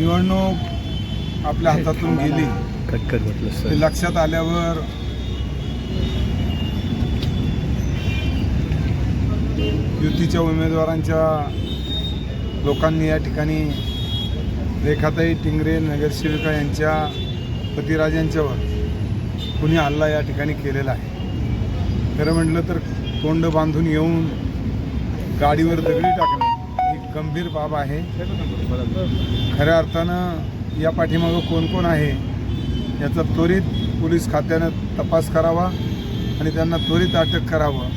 निवडणूक आपल्या हातातून गेली. कटकट म्हटलं ते लक्षात आल्यावर युतीच्या उमेदवारांच्या लोकांनी या ठिकाणी रेखाताई टिंगरे नगरसेविका यांच्या पतिराजांच्यावर कुणी हल्ला या ठिकाणी केलेला आहे. खरं म्हटलं तर तोंड बांधून येऊन गाडीवर दगडी टाकणे गंभीर बाब आहे. खऱ्या अर्थानं या पाठीमागं कोण कोण आहे याचा त्वरित पोलीस खात्यानं तपास करावा आणि त्यांना त्वरित अटक करावं.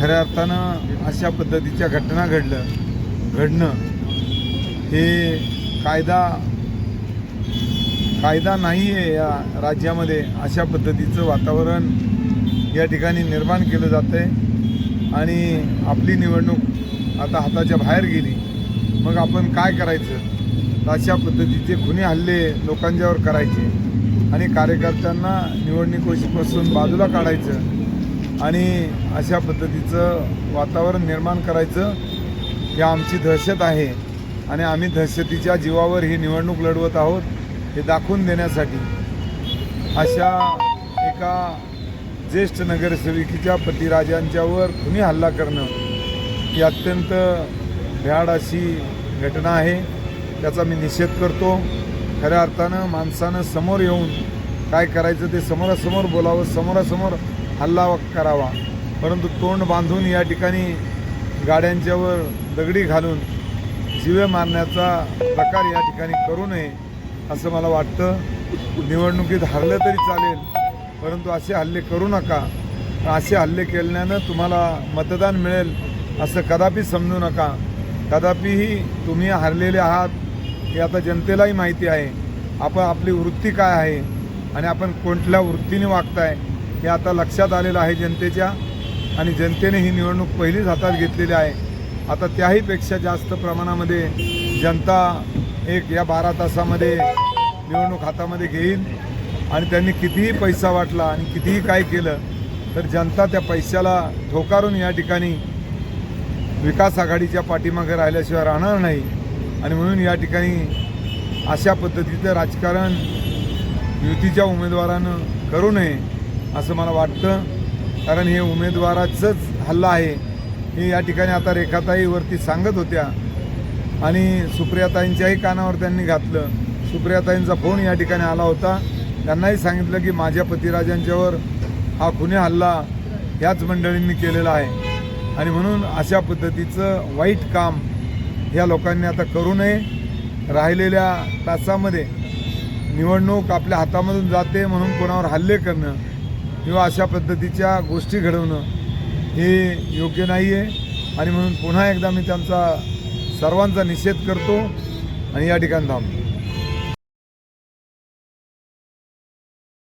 खऱ्या अर्थानं अशा पद्धतीच्या घटना घडलं घडणं हे कायदा कायदा नाही आहे या राज्यामध्ये. अशा पद्धतीचं वातावरण या ठिकाणी निर्माण केलं जातं आहे आणि आपली निवडणूक आता हाताच्या बाहेर गेली. मग आपण काय करायचं? तर अशा पद्धतीचे खुने हल्ले लोकांच्यावर करायचे. आणि कार्यकर्त्यांना निवडणुकीपासून बाजूला काढायचं. आणि अशा पद्धतीचं वातावरण निर्माण करायचं. ही आमची दहशत आहे. आणि आम्ही दहशतीच्या जीवावर ही निवडणूक लढवत आहोत हे दाखवून देण्यासाठी. अशा एका ज्येष्ठ नगरसेविकेच्या पतिराजांच्यावर खुनी हल्ला करणं ही अत्यंत भ्याड अशी घटना आहे. त्याचा मी निषेध करतो. खऱ्या अर्थानं माणसानं समोर येऊन काय करायचं ते समोरासमोर बोलावं समोरासमोर हल्ला करावा. परंतु तोंड बांधून या ठिकाणी गाड्यांच्यावर दगडी घालून जीवे मारण्याचा प्रकार या ठिकाणी करू नये असं मला वाटतं. निवडणुकीत हरलं तरी चालेल परंतु असे हल्ले करू नका. असे हल्ले केल्यानं तुम्हाला मतदान मिळेल. असं कदापि समजू नका. कदापिही तुम्ही हरलेले आहात हे आता जनतेलाही माहिती आहे. आपण आपली वृत्ती काय आहे आणि आपण कोणत्या वृत्तीने वागताय हे आता लक्षात आलेलं आहे जनतेच्या. आणि जनतेने ही निवडणूक पहिलीच हातात घेतलेली आहे. आता त्याहीपेक्षा जास्त प्रमाणामध्ये जनता एक या बारा तासामध्ये निवडणूक हातामध्ये घेईल. आणि त्यांनी कितीही पैसा वाटला आणि कितीही काय केलं तर जनता त्या पैशाला ठोकारून या ठिकाणी विकास आघाडीच्या पाठीमागे राहिल्याशिवाय राहणार नाही. आणि म्हणून या ठिकाणी अशा पद्धतीचं राजकारण युतीच्या उमेदवारानं करू नये असं मला वाटतं. कारण हे उमेदवाराचंच हल्ला आहे. हे या ठिकाणी आता रेखाताईवरती सांगत होत्या. आणि सुप्रियाताईंच्याही कानावर त्यांनी घातलं. सुप्रियाताईंचा फोन या ठिकाणी आला होता. त्यांनाही सांगितलं की माझ्या पतिराजांच्यावर हा खुने हल्ला याच मंडळींनी केलेला आहे. आणि म्हणून अशा पद्धतीचं वाईट काम ह्या लोकांनी आता करू नये. राहिलेल्या तासामध्ये निवडणूक आपल्या हातामधून जाते म्हणून कोणावर हल्ले करणं किंवा अशा पद्धतीच्या गोष्टी घडवणं हे योग्य नाही आहे आणि म्हणून पुन्हा एकदा मी त्यांचा सर्वांचा निषेध करतो आणि या ठिकाणी थांबतो.